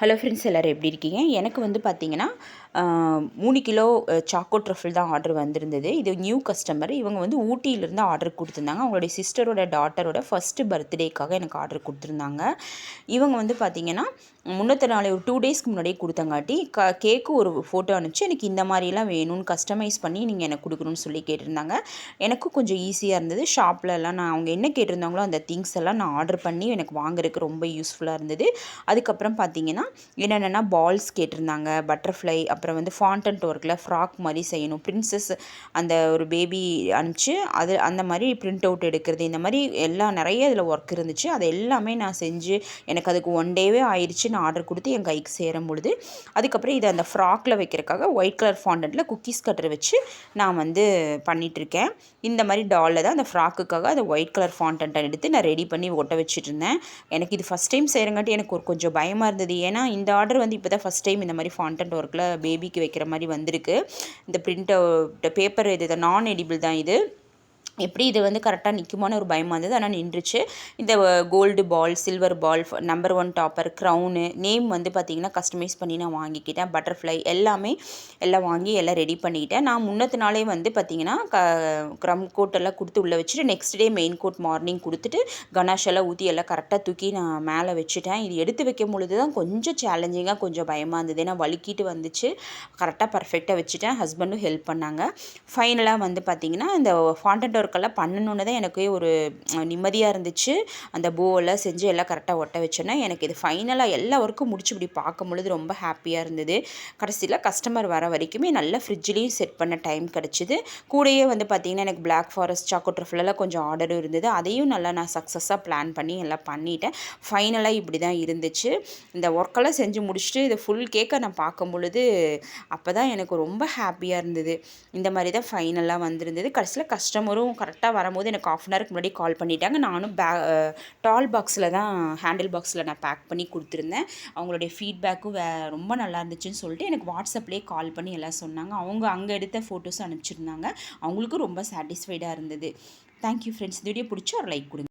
Hello friends எல்லோரும் எப்படி இருக்கீங்க? எனக்கு வந்து பார்த்தீங்கன்னா மூணு கிலோ சாக்கோ ட்ரஃபிள் தான் ஆர்டர் வந்திருந்தது. இது நியூ கஸ்டமர். இவங்க வந்து ஊட்டியிலேருந்து ஆர்டர் கொடுத்துருந்தாங்க. அவங்களுடைய சிஸ்டரோட டாட்டரோட ஃபஸ்ட்டு பர்த்டேக்காக எனக்கு ஆர்டர் கொடுத்துருந்தாங்க. இவங்க வந்து பார்த்திங்கன்னா முன்னத்த நாளை ஒரு டூ டேஸ்க்கு முன்னாடியே கொடுத்தங்காட்டி க கேக்கு ஒரு ஃபோட்டோ அனுப்பிச்சு எனக்கு இந்த மாதிரிலாம் வேணும்னு கஸ்டமைஸ் பண்ணி நீங்கள் எனக்கு கொடுக்கணும்னு சொல்லி கேட்டிருந்தாங்க. எனக்கும் கொஞ்சம் ஈஸியாக இருந்தது. ஷாப்லலாம் நான் அவங்க என்ன கேட்டிருந்தாங்களோ அந்த திங்ஸ் எல்லாம் நான் ஆர்டர் பண்ணி எனக்கு வாங்குறதுக்கு ரொம்ப யூஸ்ஃபுல்லாக இருந்தது. அதுக்கப்புறம் பார்த்தீங்கன்னா என்னென்னா பால்ஸ் கேட்டிருந்தாங்க பட்டர்ஃப்ளை அப்புறம் வந்து ஃபாண்டன்ட் ஒர்க்கில் ஃப்ராக் மாதிரி செய்யணும். ப்ரின்ஸஸ் அந்த ஒரு பேபி அனுப்பிச்சு அது அந்த மாதிரி பிரிண்ட் அவுட் எடுக்கிறது இந்த மாதிரி எல்லாம் நிறைய இதில் ஒர்க் இருந்துச்சு. அது எல்லாமே நான் செஞ்சு எனக்கு அதுக்கு ஒன் டேவே ஆயிடுச்சு நான் ஆர்டர் கொடுத்து என் கைக்கு சேரும் பொழுது அதுக்கப்புறம் இதை அந்த ஃப்ராக்கில் வைக்கிறக்காக ஒயிட் கலர் ஃபாண்டன்ட்டில் குக்கீஸ் கட்டர் வச்சு நான் வந்து பண்ணிகிட்ருக்கேன் இந்த மாதிரி டாலில் தான் அந்த ஃப்ராக்குக்காக அந்த ஒயிட் கலர் ஃபாண்டன்ட்டை எடுத்து நான் ரெடி பண்ணி ஒட்ட வச்சுட்டு இருந்தேன். எனக்கு இது ஃபஸ்ட் டைம் செய்கிறங்காட்டி எனக்கு ஒரு கொஞ்சம் பயமாக இருந்தது. ஏன்னா இந்த ஆர்டர் வந்து இப்போ தான் ஃபஸ்ட் டைம் இந்த மாதிரி ஃபாண்டன்ட் ஒர்க்கில் பேபிக்கு வைக்கிற மாதிரி வந்திருக்கு. இந்த பிரிண்ட் பேப்பர் இது நான் எடிபிள் தான் இது. எப்படி இது வந்து கரெக்டாக நிற்குமான்னு ஒரு பயமாக இருந்தது. ஆனால் நின்றுச்சு. இந்த gold ball silver ball number one topper crown name வந்து பார்த்திங்கன்னா கஸ்டமைஸ் பண்ணி நான் வாங்கிக்கிட்டேன். பட்டர்ஃப்ளை எல்லாமே எல்லாம் வாங்கி எல்லாம் ரெடி பண்ணிக்கிட்டேன். நான் முன்னத்து நாளே வந்து பார்த்திங்கன்னா க க்ரம் கோட்டெல்லாம் கொடுத்து உள்ளே வச்சுட்டு next day main coat morning கொடுத்துட்டு கணாஷ் எல்லாம் ஊற்றி எல்லாம் கரெக்டாக தூக்கி நான் மேலே வச்சுட்டேன். இது எடுத்து வைக்கும் பொழுது தான் கொஞ்சம் சேலஞ்சிங்காக கொஞ்சம் பயமாக இருந்தது. ஏன்னா வலுக்கிட்டு வந்துச்சு. கரெக்டாக பர்ஃபெக்டாக வச்சுட்டேன். ஹஸ்பண்டும் ஹெல்ப் பண்ணாங்க. ஃபைனலாக வந்து பார்த்திங்கன்னா இந்த ஃபாண்டன்ட் ஒர்க்கெல்லாம் பண்ணணுன்னு தான் எனக்கு ஒரு நிம்மதியாக இருந்துச்சு. அந்த பூவெல்லாம் செஞ்சு எல்லாம் கரெக்டாக ஒட்ட வச்சோன்னா எனக்கு இது ஃபைனலாக எல்லா ஒர்க்கும் முடிச்சு இப்படி பார்க்கும் பொழுது ரொம்ப ஹாப்பியாக இருந்தது. கடைசியில் கஸ்டமர் வர வரைக்குமே நல்லா ஃப்ரிட்ஜ்லேயும் செட் பண்ண டைம் கிடச்சிது. கூடயே வந்து பார்த்திங்கன்னா எனக்கு பிளாக் ஃபாரஸ்ட் சாக்கோ ட்ரஃபிலெல்லாம் கொஞ்சம் ஆர்டரும் இருந்தது. அதையும் நல்லா நான் சக்ஸஸாக பிளான் பண்ணி எல்லாம் பண்ணிட்டேன். ஃபைனலாக இப்படி தான் இருந்துச்சு. இந்த ஒர்க்கெல்லாம் செஞ்சு முடிச்சுட்டு இது ஃபுல் கேக்கை நான் பார்க்கும் பொழுது அப்போ தான் எனக்கு ரொம்ப ஹாப்பியாக இருந்தது. இந்த மாதிரி தான் ஃபைனலாக வந்திருந்தது. கடைசியில் கஸ்டமரும் கரெக்டாக வரும்போது எனக்கு ஆஃப் அன் ஹவருக்கு முன்னாடி கால் பண்ணிட்டாங்க. நானும் பே டால் பாக்ஸில் தான் ஹேண்டில் பாக்ஸில் நான் பேக் பண்ணி கொடுத்துருந்தேன். அவங்களுடைய ஃபீட்பேக்கும் வே ரொம்ப நல்லா இருந்துச்சுன்னு சொல்லிட்டு எனக்கு வாட்ஸ்அப்லேயே கால் பண்ணி எல்லாம் சொன்னாங்க. அவங்க அங்கே எடுத்த ஃபோட்டோஸும் அனுப்பிச்சிருந்தாங்க. அவங்களுக்கும் ரொம்ப சாட்டிஸ்ஃபைடாக இருந்தது. தேங்க்யூ ஃப்ரெண்ட்ஸ் இந்த வீடியோ பிடிச்சி ஒரு லைக் கொடுங்க.